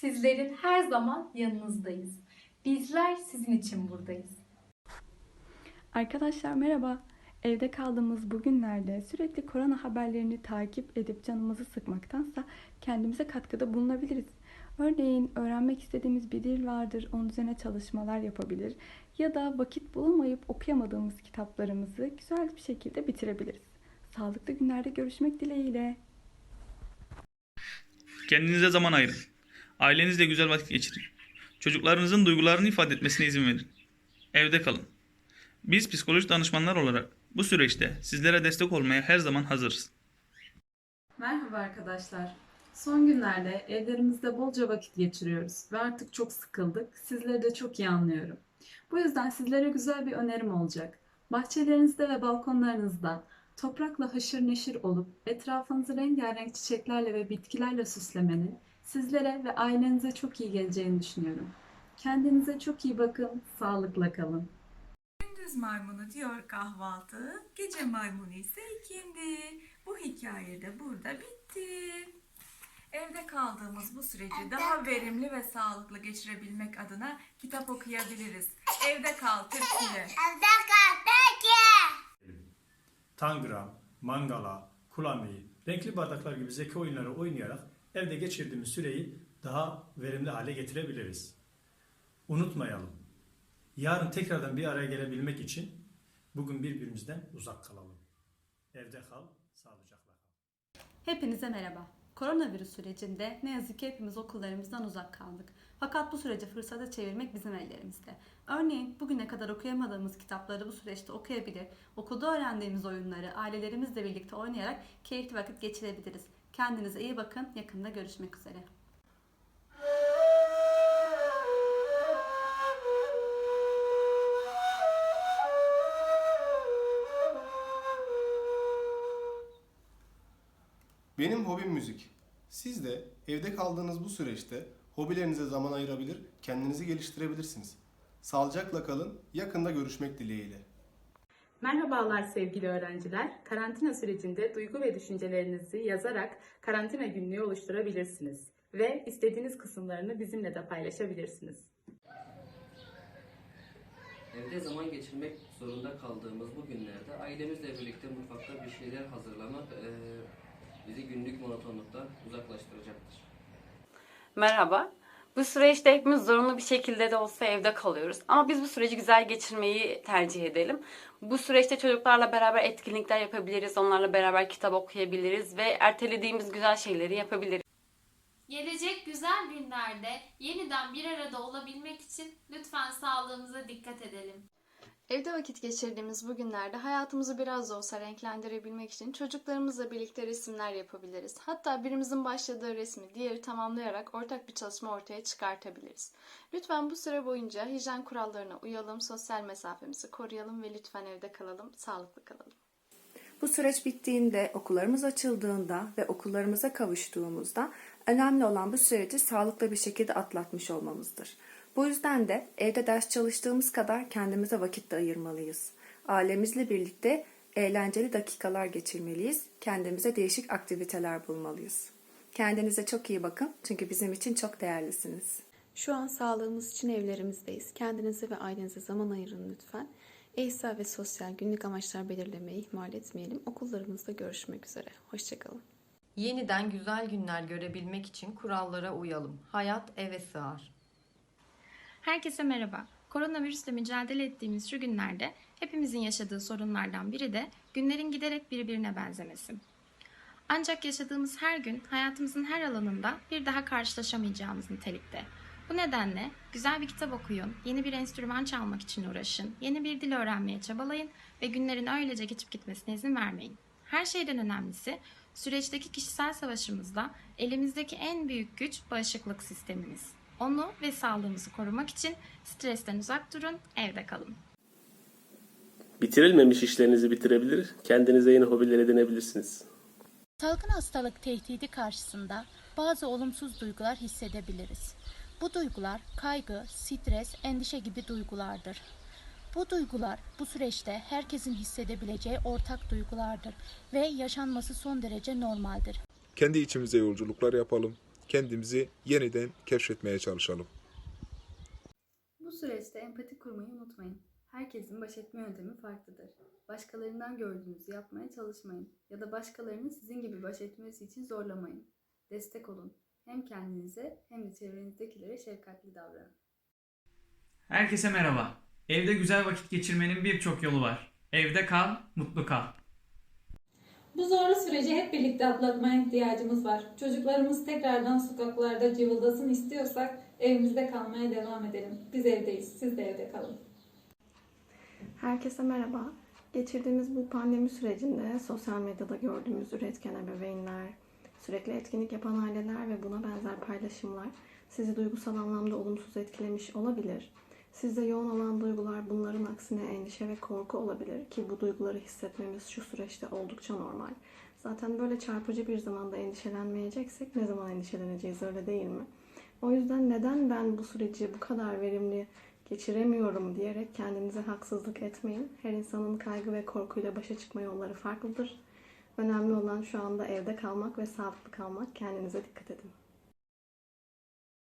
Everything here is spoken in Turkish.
Sizlerin her zaman yanınızdayız. Bizler sizin için buradayız. Arkadaşlar merhaba. Evde kaldığımız bu günlerde sürekli korona haberlerini takip edip canımızı sıkmaktansa kendimize katkıda bulunabiliriz. Örneğin öğrenmek istediğimiz bir dil vardır, onun üzerine çalışmalar yapabilir ya da vakit bulamayıp okuyamadığımız kitaplarımızı güzel bir şekilde bitirebiliriz. Sağlıklı günlerde görüşmek dileğiyle. Kendinize zaman ayırın. Ailenizle güzel vakit geçirin. Çocuklarınızın duygularını ifade etmesine izin verin. Evde kalın. Biz psikoloji danışmanlar olarak bu süreçte sizlere destek olmaya her zaman hazırız. Merhaba arkadaşlar. Son günlerde evlerimizde bolca vakit geçiriyoruz ve artık çok sıkıldık. Sizleri de çok iyi anlıyorum. Bu yüzden sizlere güzel bir önerim olacak. Bahçelerinizde ve balkonlarınızda toprakla haşır neşir olup etrafınızı rengarenk çiçeklerle ve bitkilerle süslemenin sizlere ve ailenize çok iyi geleceğini düşünüyorum. Kendinize çok iyi bakın, sağlıkla kalın. Gündüz maymunu diyor kahvaltı, gece maymunu ise ikindi. Bu hikaye de burada bitti. Evde kaldığımız bu süreci daha verimli ve sağlıklı geçirebilmek adına kitap okuyabiliriz. Evde kal Türkiye. Tangram, Mangala, Kulami, renkli bardaklar gibi zeki oyunları oynayarak evde geçirdiğimiz süreyi daha verimli hale getirebiliriz. Unutmayalım. Yarın tekrardan bir araya gelebilmek için bugün birbirimizden uzak kalalım. Evde kal, sağlıcakla kal. Hepinize merhaba. Koronavirüs sürecinde ne yazık ki hepimiz okullarımızdan uzak kaldık. Fakat bu süreci fırsata çevirmek bizim ellerimizde. Örneğin bugüne kadar okuyamadığımız kitapları bu süreçte okuyabilir, okulda öğrendiğimiz oyunları ailelerimizle birlikte oynayarak keyifli vakit geçirebiliriz. Kendinize iyi bakın, yakında görüşmek üzere. Benim hobim müzik. Siz de evde kaldığınız bu süreçte hobilerinize zaman ayırabilir, kendinizi geliştirebilirsiniz. Sağlıcakla kalın, yakında görüşmek dileğiyle. Merhabalar sevgili öğrenciler. Karantina sürecinde duygu ve düşüncelerinizi yazarak karantina günlüğü oluşturabilirsiniz ve istediğiniz kısımlarını bizimle de paylaşabilirsiniz. Evde zaman geçirmek zorunda kaldığımız bu günlerde ailemizle birlikte mutfakta bir şeyler hazırlamak eee, bizi günlük monotonluktan uzaklaştıracaktır. Merhaba. Bu süreçte hepimiz zorunlu bir şekilde de olsa evde kalıyoruz. Ama biz bu süreci güzel geçirmeyi tercih edelim. Bu süreçte çocuklarla beraber etkinlikler yapabiliriz. Onlarla beraber kitap okuyabiliriz ve ertelediğimiz güzel şeyleri yapabiliriz. Gelecek güzel günlerde yeniden bir arada olabilmek için lütfen sağlığımıza dikkat edelim. Evde vakit geçirdiğimiz bu günlerde hayatımızı biraz da olsa renklendirebilmek için çocuklarımızla birlikte resimler yapabiliriz. Hatta birimizin başladığı resmi diğeri tamamlayarak ortak bir çalışma ortaya çıkartabiliriz. Lütfen bu süre boyunca hijyen kurallarına uyalım, sosyal mesafemizi koruyalım ve lütfen evde kalalım, sağlıklı kalalım. Bu süreç bittiğinde, okullarımız açıldığında ve okullarımıza kavuştuğumuzda önemli olan bu süreci sağlıklı bir şekilde atlatmış olmamızdır. Bu yüzden de evde ders çalıştığımız kadar kendimize vakit de ayırmalıyız. Ailemizle birlikte eğlenceli dakikalar geçirmeliyiz. Kendimize değişik aktiviteler bulmalıyız. Kendinize çok iyi bakın çünkü bizim için çok değerlisiniz. Şu an sağlığımız için evlerimizdeyiz. Kendinize ve ailenize zaman ayırın lütfen. Eğitsel ve sosyal günlük amaçlar belirlemeyi ihmal etmeyelim. Okullarımızda görüşmek üzere. Hoşçakalın. Yeniden güzel günler görebilmek için kurallara uyalım. Hayat eve sığar. Herkese merhaba. Koronavirüsle mücadele ettiğimiz şu günlerde hepimizin yaşadığı sorunlardan biri de günlerin giderek birbirine benzemesi. Ancak yaşadığımız her gün hayatımızın her alanında bir daha karşılaşamayacağımız nitelikte. Bu nedenle güzel bir kitap okuyun, yeni bir enstrüman çalmak için uğraşın, yeni bir dil öğrenmeye çabalayın ve günlerin öylece geçip gitmesine izin vermeyin. Her şeyden önemlisi süreçteki kişisel savaşımızda elimizdeki en büyük güç bağışıklık sistemimiz. Onu ve sağlığımızı korumak için stresten uzak durun, evde kalın. Bitirilmemiş işlerinizi bitirebilir, kendinize yeni hobiler edinebilirsiniz. Salgın hastalık tehdidi karşısında bazı olumsuz duygular hissedebiliriz. Bu duygular kaygı, stres, endişe gibi duygulardır. Bu duygular bu süreçte herkesin hissedebileceği ortak duygulardır ve yaşanması son derece normaldir. Kendi içimize yolculuklar yapalım, kendimizi yeniden keşfetmeye çalışalım. Bu süreçte empati kurmayı unutmayın. Herkesin baş etme yöntemi farklıdır. Başkalarından gördüğünüzü yapmaya çalışmayın ya da başkalarının sizin gibi baş etmesi için zorlamayın. Destek olun. Hem kendinize hem de çevrenizdekilere şefkatli davranın. Herkese merhaba. Evde güzel vakit geçirmenin birçok yolu var. Evde kal, mutlu kal. Bu zorlu süreci hep birlikte atlatmaya ihtiyacımız var. Çocuklarımız tekrardan sokaklarda cıvıldasın istiyorsak evimizde kalmaya devam edelim. Biz evdeyiz, siz de evde kalın. Herkese merhaba. Geçirdiğimiz bu pandemi sürecinde sosyal medyada gördüğümüz üretken ebeveynler, sürekli etkinlik yapan aileler ve buna benzer paylaşımlar sizi duygusal anlamda olumsuz etkilemiş olabilir. Sizde yoğun olan duygular bunların aksine endişe ve korku olabilir ki bu duyguları hissetmemiz şu süreçte oldukça normal. Zaten böyle çarpıcı bir zamanda endişelenmeyeceksek ne zaman endişeleneceğiz öyle değil mi? O yüzden neden ben bu süreci bu kadar verimli geçiremiyorum diyerek kendinize haksızlık etmeyin. Her insanın kaygı ve korkuyla başa çıkma yolları farklıdır. Önemli olan şu anda evde kalmak ve sağlıklı kalmak. Kendinize dikkat edin.